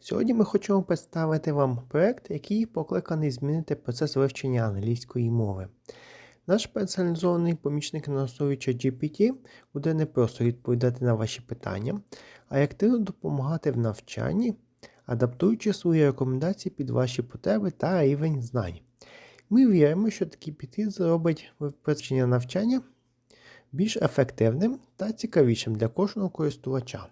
Сьогодні ми хочемо представити вам проект, який покликаний змінити процес вивчення англійської мови. Наш спеціалізований помічник на основі ChatGPT буде не просто відповідати на ваші питання, а й активно допомагати в навчанні, адаптуючи свої рекомендації під ваші потреби та рівень знань. Ми віримо, що такий підхід зробить вивчення навчання більш ефективним та цікавішим для кожного користувача.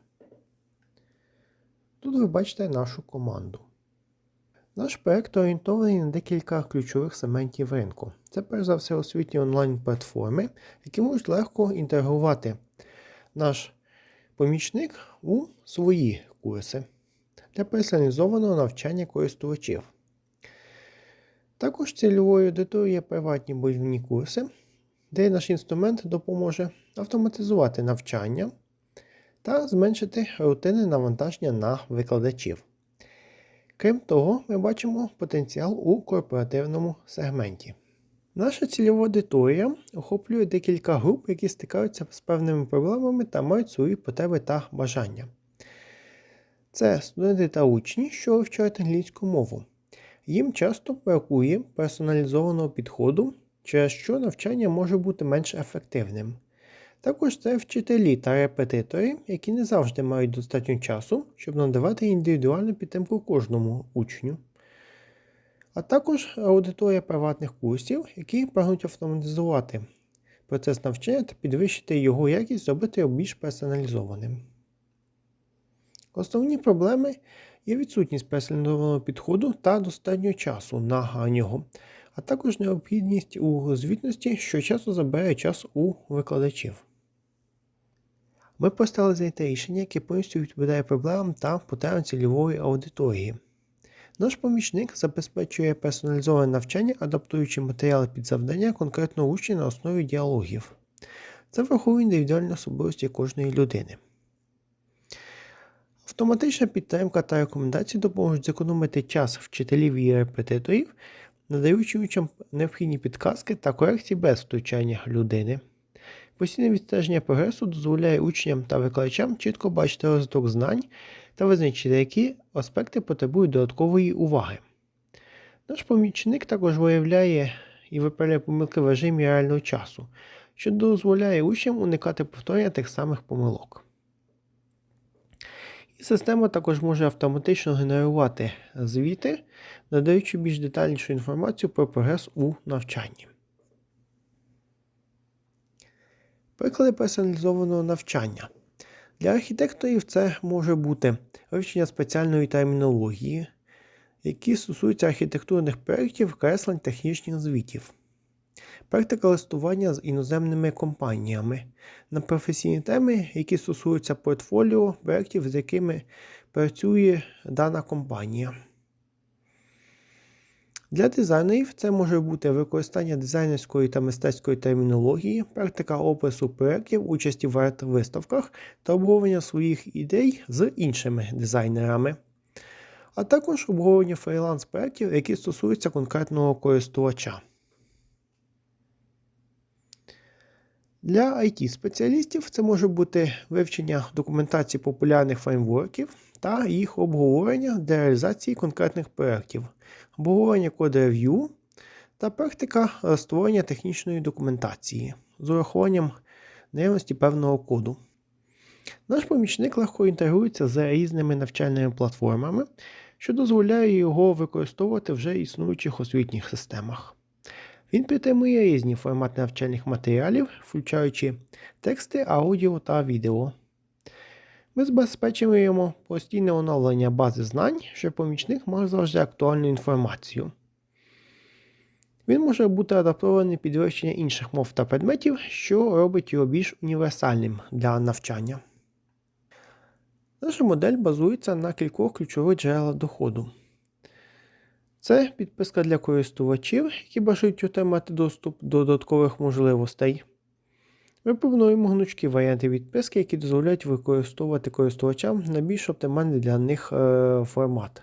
Тут ви бачите нашу команду. Наш проект орієнтований на декілька ключових сегментів ринку. Це перш за все освітні онлайн-платформи, які можуть легко інтегрувати наш помічник у свої курси для персоналізованого навчання користувачів. Також цільовою аудиторією є приватні бойовні курси, де наш інструмент допоможе автоматизувати навчання та зменшити рутинне навантаження на викладачів. Крім того, ми бачимо потенціал у корпоративному сегменті. Наша цільова аудиторія охоплює декілька груп, які стикаються з певними проблемами та мають свої потреби та бажання. Це студенти та учні, що вивчають англійську мову. Їм часто бракує персоналізованого підходу, через що навчання може бути менш ефективним. Також це вчителі та репетитори, які не завжди мають достатньо часу, щоб надавати індивідуальну підтримку кожному учню. А також аудиторія приватних курсів, які прагнуть автоматизувати процес навчання та підвищити його якість, зробити його більш персоналізованим. Основні проблеми є відсутність персоналізованого підходу та достатньо часу на нього, а також необхідність у звітності, що часто забирає час у викладачів. Ми поставили знайти рішення, яке повністю відповідає проблемам та потребам цільової аудиторії. Наш помічник забезпечує персоналізоване навчання, адаптуючи матеріали під завдання конкретного учня на основі діалогів. Це враховує індивідуальні особливості кожної людини. Автоматична підтримка та рекомендації допоможуть зекономити час вчителів і репетиторів, надаючи учням необхідні підказки та корекції без втручання людини. Постійне відстеження прогресу дозволяє учням та викладачам чітко бачити розвиток знань та визначити, які аспекти потребують додаткової уваги. Наш помічник також виявляє і виправляє помилки в режимі реального часу, що дозволяє учням уникати повторення тих самих помилок. І система також може автоматично генерувати звіти, надаючи більш детальнішу інформацію про прогрес у навчанні. Приклади персоналізованого навчання. Для архітекторів це може бути вивчення спеціальної термінології, які стосуються архітектурних проєктів, креслень технічних звітів, практика листування з іноземними компаніями на професійні теми, які стосуються портфоліо проєктів, з якими працює дана компанія. Для дизайнерів це може бути використання дизайнерської та мистецької термінології, практика опису проєктів, участі в арт-виставках та обговорення своїх ідей з іншими дизайнерами, а також обговорення фріланс-проєктів, які стосуються конкретного користувача. Для IT-спеціалістів це може бути вивчення документації популярних фреймворків та їх обговорення для реалізації конкретних проєктів, обговорення коду рев'ю та практика створення технічної документації з урахуванням наявності певного коду. Наш помічник легко інтегрується з різними навчальними платформами, що дозволяє його використовувати вже існуючих освітніх системах. Він підтримує різні формати навчальних матеріалів, включаючи тексти, аудіо та відео. Ми забезпечуємо постійне оновлення бази знань, щоб помічник мав завжди актуальну інформацію. Він може бути адаптований під вивчення інших мов та предметів, що робить його більш універсальним для навчання. Наша модель базується на кількох ключових джерелах доходу. Це підписка для користувачів, які бажають отримати доступ до додаткових можливостей. Ми гнучкі варіанти відписки, які дозволяють використовувати користувачам на більш оптимальний для них е, формат.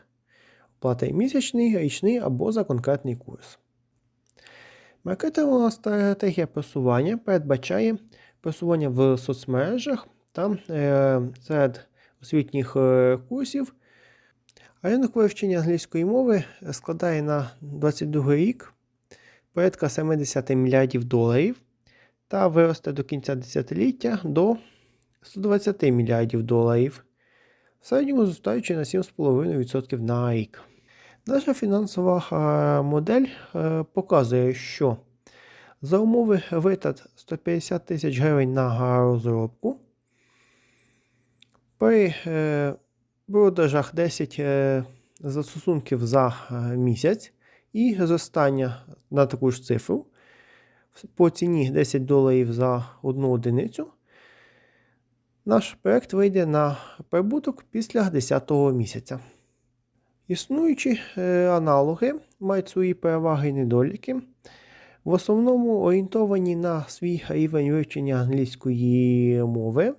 Оплата місячний, річний або за конкретний курс. Маркетингова стратегія просування передбачає просування в соцмережах та е, серед освітніх е, курсів А ринок вивчення англійської мови складає на 22 рік порядка 70 мільярдів доларів та виросте до кінця десятиліття до 120 мільярдів доларів, в середньому зростаючи на 7,5% на рік. Наша фінансова е, модель е, показує, що за умови витрат 150 тисяч гривень на розробку при е, продажах 10 е, застосунків за місяць і зростання на таку ж цифру по ціні 10 доларів за одну одиницю. Наш проект вийде на прибуток після 10-го місяця. Існуючі е, аналоги мають свої переваги і недоліки. В основному орієнтовані на свій рівень вивчення англійської мови.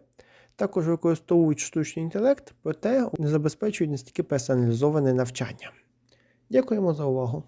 Також використовують штучний інтелект, проте не забезпечують настільки персоналізоване навчання. Дякуємо за увагу!